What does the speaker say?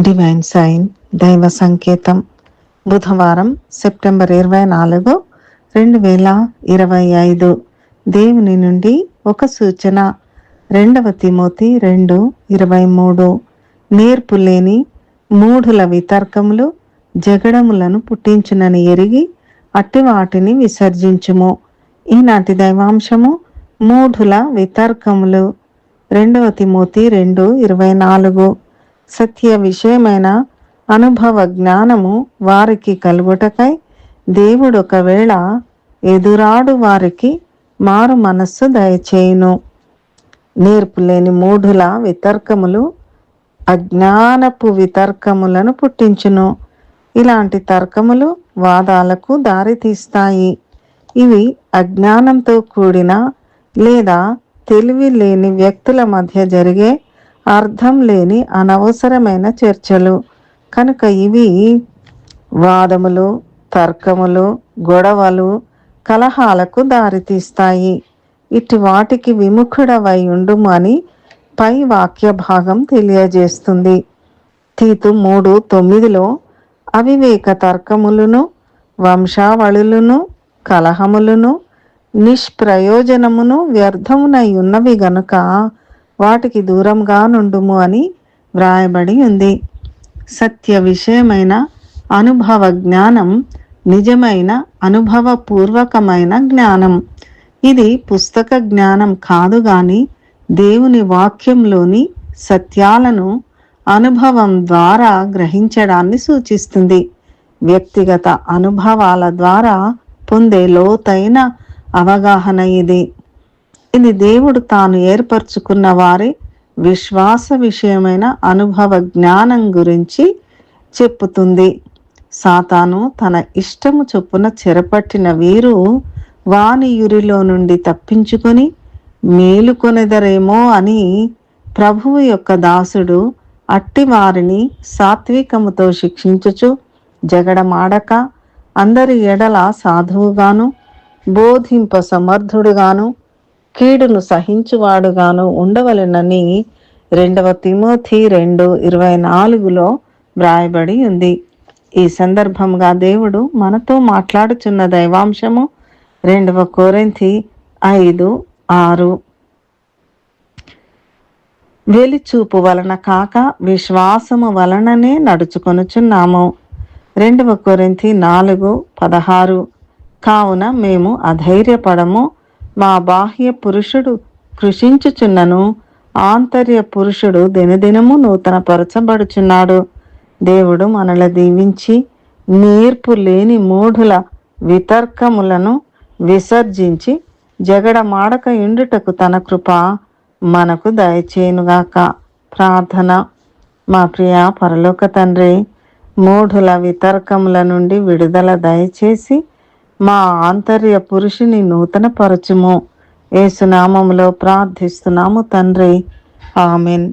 Divine sign దైవ సంకేతం బుధవారం సెప్టెంబర్ ఇరవై నాలుగు రెండు వేల ఇరవై ఐదు. దేవుని నుండి ఒక సూచన. రెండవ తిమోతి రెండు ఇరవై మూడు. నేర్పు లేని మూఢుల వితర్కములు జగడములను పుట్టించునని ఎరిగి అట్టి వాటిని విసర్జించుము. ఈనాటి దైవాంశము మూఢుల వితర్కములు. రెండవ తిమోతి రెండు ఇరవై నాలుగు. సత్య విషయమైన అనుభవ జ్ఞానము వారికి కలుగుటకై దేవుడు ఒకవేళ ఎదురాడు వారికి మారు మనస్సు దయచేయును. నేర్పులేని మూఢుల వితర్కములు అజ్ఞానపు వితర్కములను పుట్టించును. ఇలాంటి తర్కములు వాదాలకు దారితీస్తాయి. ఇవి అజ్ఞానంతో కూడిన లేదా తెలివి లేని వ్యక్తుల మధ్య జరిగే అర్థం లేని అనవసరమైన చర్చలు. కనుక ఇవి వాదములు తర్కములు గొడవలు కలహాలకు దారితీస్తాయి. ఇటు వాటికి విముఖుడవై ఉండుమని అని పై వాక్య భాగం తెలియజేస్తుంది. తీతు మూడు తొమ్మిదిలో అవివేక తర్కములను వంశావళులను కలహములను నిష్ప్రయోజనమును వ్యర్థమునై ఉన్నవి గనుక వాటికి దూరంగా నుండుము అని వ్రాయబడి ఉంది. సత్య విషయమైన అనుభవ జ్ఞానం నిజమైన అనుభవపూర్వకమైన జ్ఞానం. ఇది పుస్తక జ్ఞానం కాదు గాని దేవుని వాక్యంలోని సత్యాలను అనుభవం ద్వారా గ్రహించడాన్ని సూచిస్తుంది. వ్యక్తిగత అనుభవాల ద్వారా పొందే లోతైన అవగాహన ఇది. ఇది దేవుడు తాను ఏర్పరచుకున్న వారి విశ్వాస విషయమైన అనుభవ జ్ఞానం గురించి చెప్పుతుంది. సాతాను తన ఇష్టము చొప్పున చెరపట్టిన వీరు వాని యురిలో నుండి తప్పించుకొని మేలుకొనెదరేమో అని ప్రభువు యొక్క దాసుడు అట్టి వారిని సాత్వికముతో శిక్షించుచు జగడమాడక అందరి ఎడల సాధువుగాను బోధింప సమర్థుడుగాను కీడును సహించువాడుగాను ఉండవలెనని రెండవ తిమోథి రెండు ఇరవై నాలుగులో వ్రాయబడి ఉంది. ఈ సందర్భంగా దేవుడు మనతో మాట్లాడుచున్న దైవాంశము రెండవ కోరింథి ఐదు ఆరు. వెలిచూపు వలన కాక విశ్వాసము వలననే నడుచుకొనుచున్నాము. రెండవ కొరింథీ నాలుగు పదహారు. కావున మేము అధైర్యపడము మా బాహ్య పురుషుడు కృషించుచున్నను ఆంతర్య పురుషుడు దినదినము నూతన పరచబడుచున్నాడు దేవుడు మనల దీవించి నేర్పు లేని మూఢుల వితర్కములను విసర్జించి జగడమాడక ఇండుటకు తన కృప మనకు దయచేయునుగాక. ప్రార్థన. మా ప్రియ పరలోక తండ్రి మూఢుల వితర్కముల నుండి విడుదల దయచేసి మా ఆంతర్య పురుషుని నూతనపరచుము. ఏసునామములో ప్రార్థిస్తున్నాము తండ్రి. ఆమెన్.